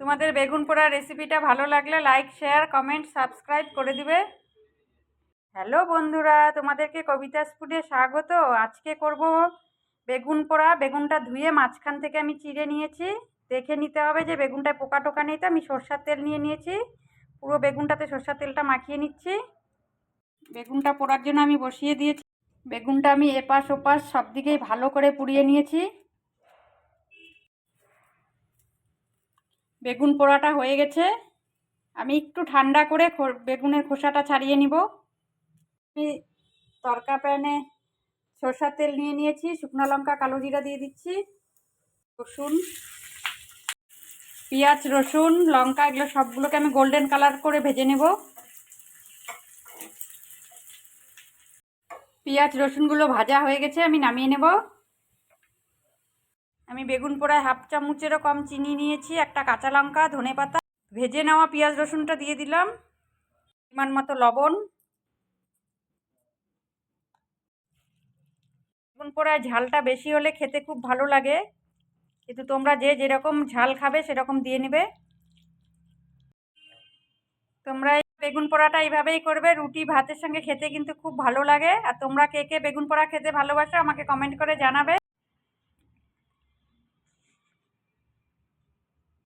তোমাদের বেগুন পোড়া রেসিপিটা ভালো লাগলে লাইক শেয়ার কমেন্ট সাবস্ক্রাইব করে দিবে। হ্যালো বন্ধুরা, তোমাদেরকে কবিতা স্পুডে স্বাগত। আজকে করব বেগুন পোড়া। বেগুনটা ধুয়ে মাঝখান থেকে আমি চিড়ে নিয়েছি। দেখে নিতে হবে যে বেগুনটায় পোকা টোকা নেই তো, আমি সর্ষার তেল নিয়ে নিয়েছি। পুরো বেগুনটাতে সর্ষার তেলটা মাখিয়ে নিচ্ছি। বেগুনটা পোড়ার জন্য আমি বসিয়ে দিয়েছি। বেগুনটা আমি এপাশ ওপাশ সব দিকেই ভালো করে পুড়িয়ে নিয়েছি। বেগুন পোড়াটা হয়ে গেছে। আমি একটু ঠান্ডা করে বেগুনের খোসাটা ছাড়িয়ে নিব। আমি তরকা প্যানে সরষার তেল নিয়ে নিয়েছি, শুকনো লঙ্কা, কালো জিরা দিয়ে দিচ্ছি, রসুন, পেঁয়াজ, রসুন, লঙ্কা, এগুলো সবগুলোকে আমি গোল্ডেন কালার করে ভেজে নেব। পেঁয়াজ, রসুনগুলো ভাজা হয়ে গেছে, আমি নামিয়ে নেব। আমি বেগুন পোড়ায় হাফ চামচেরও কম চিনি নিয়েছি, একটা কাঁচা লঙ্কা, ধনে পাতা, ভেজে নেওয়া পেঁয়াজ রসুনটা দিয়ে দিলাম, পরিমাণ মতো লবণ। বেগুন পোড়ায় ঝালটা বেশি হলে খেতে খুব ভালো লাগে, কিন্তু তোমরা যে যেরকম ঝাল খাবে সেরকম দিয়ে নেবে। তোমরা বেগুন পোড়াটা এইভাবেই করবে, রুটি, ভাতের সঙ্গে খেতে কিন্তু খুব ভালো লাগে, আর তোমরা কে কে বেগুন পোড়া খেতে ভালোবাসো আমাকে কমেন্ট করে জানাবে।